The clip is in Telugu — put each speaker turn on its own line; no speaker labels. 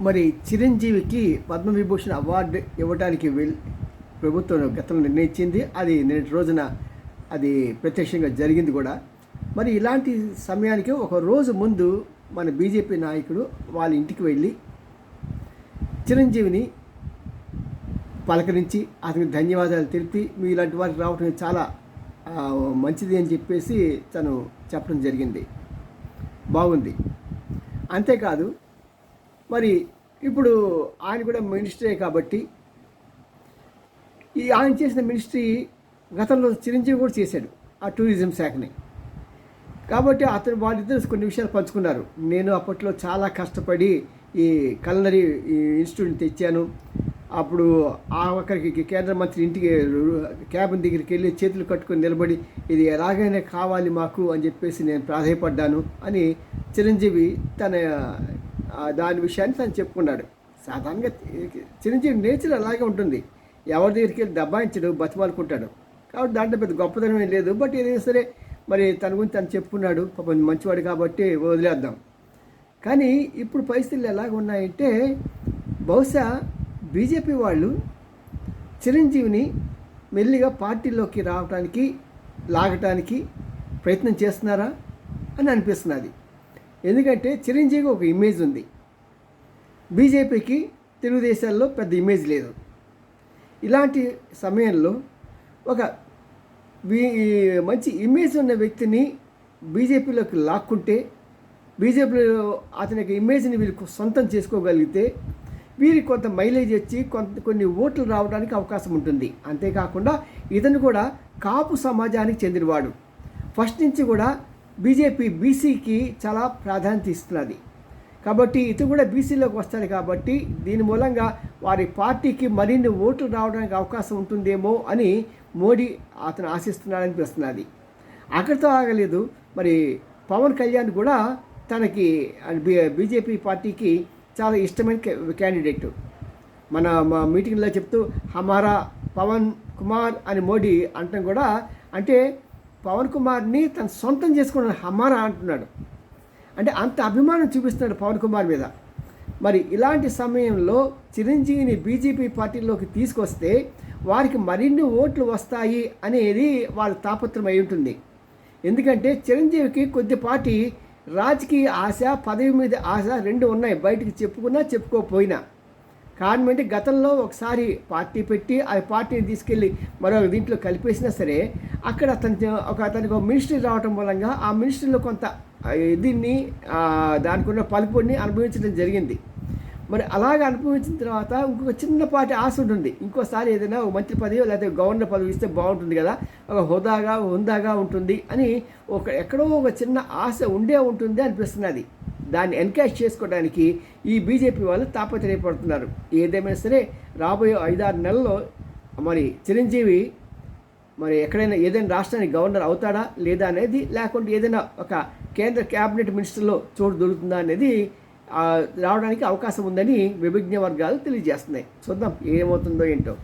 మరి చిరంజీవికి పద్మవిభూషణ్ అవార్డు ఇవ్వడానికి వెల్ ప్రభుత్వం గతంలో నిర్ణయించింది. అది నేటి రోజున అది ప్రత్యక్షంగా జరిగింది కూడా. మరి ఇలాంటి సమయానికి ఒక రోజు ముందు మన బీజేపీ నాయకుడు వాళ్ళ ఇంటికి వెళ్ళి చిరంజీవిని పలకరించి అతనికి ధన్యవాదాలు తెలిపి మీ ఇలాంటి వారికి రావటం చాలా మంచిది అని చెప్పేసి తను చెప్పడం జరిగింది. బాగుంది. అంతేకాదు మరి ఇప్పుడు ఆయన కూడా మినిస్టరే కాబట్టి ఈ ఆయన చేసిన మినిస్ట్రీ గతంలో చిరంజీవి కూడా చేశాడు ఆ టూరిజం శాఖని. కాబట్టి అతను వాళ్ళిద్దరు కొన్ని విషయాలు పంచుకున్నారు. నేను అప్పట్లో చాలా కష్టపడి ఈ కలనరీ ఈ ఇన్స్టిట్యూట్ని తెచ్చాను. అప్పుడు ఆ ఒక్కరికి కేంద్ర మంత్రి ఇంటికి క్యాబిన్ దగ్గరికి వెళ్ళి చేతులు కట్టుకొని నిలబడి ఇది ఎలాగైనా కావాలి మాకు అని చెప్పేసి నేను ప్రాధాయపడ్డాను అని చిరంజీవి తన దాని విషయాన్ని తను చెప్పుకున్నాడు. సాధారణంగా చిరంజీవి నేచర్ అలాగే ఉంటుంది. ఎవరి దగ్గరికి వెళ్ళి దబ్బాయించడు బతిమాలుకుంటాడు. కాబట్టి దాంట్లో పెద్ద గొప్పతనం ఏం లేదు. బట్ ఏదైనా సరే మరి తన గురించి తను చెప్పుకున్నాడు. పాపం మంచివాడు కాబట్టి వదిలేద్దాం. కానీ ఇప్పుడు పరిస్థితులు ఎలాగ ఉన్నాయంటే బహుశా బీజేపీ వాళ్ళు చిరంజీవిని మెల్లిగా పార్టీలోకి రావడానికి లాగటానికి ప్రయత్నం చేస్తున్నారా అని అనిపిస్తున్నది. ఎందుకంటే చిరంజీవి ఒక ఇమేజ్ ఉంది. బీజేపీకి తెలుగుదేశాల్లో పెద్ద ఇమేజ్ లేదు. ఇలాంటి సమయంలో ఒక వీ- మంచి ఇమేజ్ ఉన్న వ్యక్తిని బీజేపీలోకి లాక్కుంటే బీజేపీలో అతని యొక్క ఇమేజ్ని వీళ్ళు సొంతం చేసుకోగలిగితే వీరికి కొంత మైలేజ్ వచ్చి కొంత కొన్ని ఓట్లు రావడానికి అవకాశం ఉంటుంది. అంతేకాకుండా ఇతను కూడా కాపు సమాజానికి చెందినవాడు. ఫస్ట్ నుంచి కూడా బీజేపీ బీసీకి చాలా ప్రాధాన్యత ఇస్తున్నది. కాబట్టి ఇది కూడా బీసీలోకి వస్తాడు కాబట్టి దీని మూలంగా వారి పార్టీకి మరిన్ని ఓట్లు రావడానికి అవకాశం ఉంటుందేమో అని మోడీ అతను ఆశిస్తున్నాడనిపిస్తున్నది అక్కడితో ఆగలేదు. మరి పవన్ కళ్యాణ్ కూడా తనకి బీజేపీ పార్టీకి చాలా ఇష్టమైన క్యాండిడేట్. మన మా మీటింగ్లో చెప్తూ హమారా పవన్ కుమార్ అని మోడీ అంటాం కూడా. అంటే పవన్ కుమార్ని తన సొంతం చేసుకున్నాడు హమారా అంటున్నాడు. అంటే అంత అభిమానం చూపిస్తున్నాడు పవన్ కుమార్ మీద. మరి ఇలాంటి సమయంలో చిరంజీవిని బీజేపీ పార్టీలోకి తీసుకొస్తే వారికి మరిన్ని ఓట్లు వస్తాయి అనేది వాళ్ళ తాపత్రం అయి ఉంటుంది. ఎందుకంటే చిరంజీవికి కొద్దిపాటి రాజకీయ ఆశ పదవి మీద ఆశ రెండు ఉన్నాయి. బయటికి చెప్పుకున్నా చెప్పుకోకపోయినా కారణం అంటే గతంలో ఒకసారి పార్టీ పెట్టి ఆ పార్టీని తీసుకెళ్ళి మరో దీంట్లో కలిపేసినా సరే అక్కడ అతని ఒక అతనికి ఒక మినిస్ట్రీ రావటం మూలంగా ఆ మినిస్ట్రీలో కొంత దీన్ని దానికి ఉన్న పలుపుని అనుభవించడం జరిగింది. మరి అలాగ అనుభవించిన తర్వాత ఇంకొక చిన్నపాటి ఆశ ఉంటుంది. ఇంకోసారి ఏదైనా ఒక మంత్రి పదవి లేకపోతే గవర్నర్ పదవి ఇస్తే బాగుంటుంది కదా ఒక హోదాగా హుందాగా ఉంటుంది అని ఒక ఎక్కడో ఒక చిన్న ఆశ ఉండే ఉంటుంది అనిపిస్తున్నది. దాన్ని ఎన్కాష్ చేసుకోవడానికి ఈ బీజేపీ వాళ్ళు తాపత్రయపడుతున్నారు. ఏదేమైనా సరే రాబోయే ఐదారు నెలల్లో మరి చిరంజీవి మరి ఎక్కడైనా ఏదైనా రాష్ట్రానికి గవర్నర్ అవుతాడా లేదా అనేది లేకుంటే ఏదైనా ఒక కేంద్ర క్యాబినెట్ మినిస్టర్లో చోటు దొరుకుతుందా అనేది రావడానికి అవకాశం ఉందని విభిజ్ఞ వర్గాలు తెలియజేస్తున్నాయి. చూద్దాం ఏమవుతుందో ఏంటో.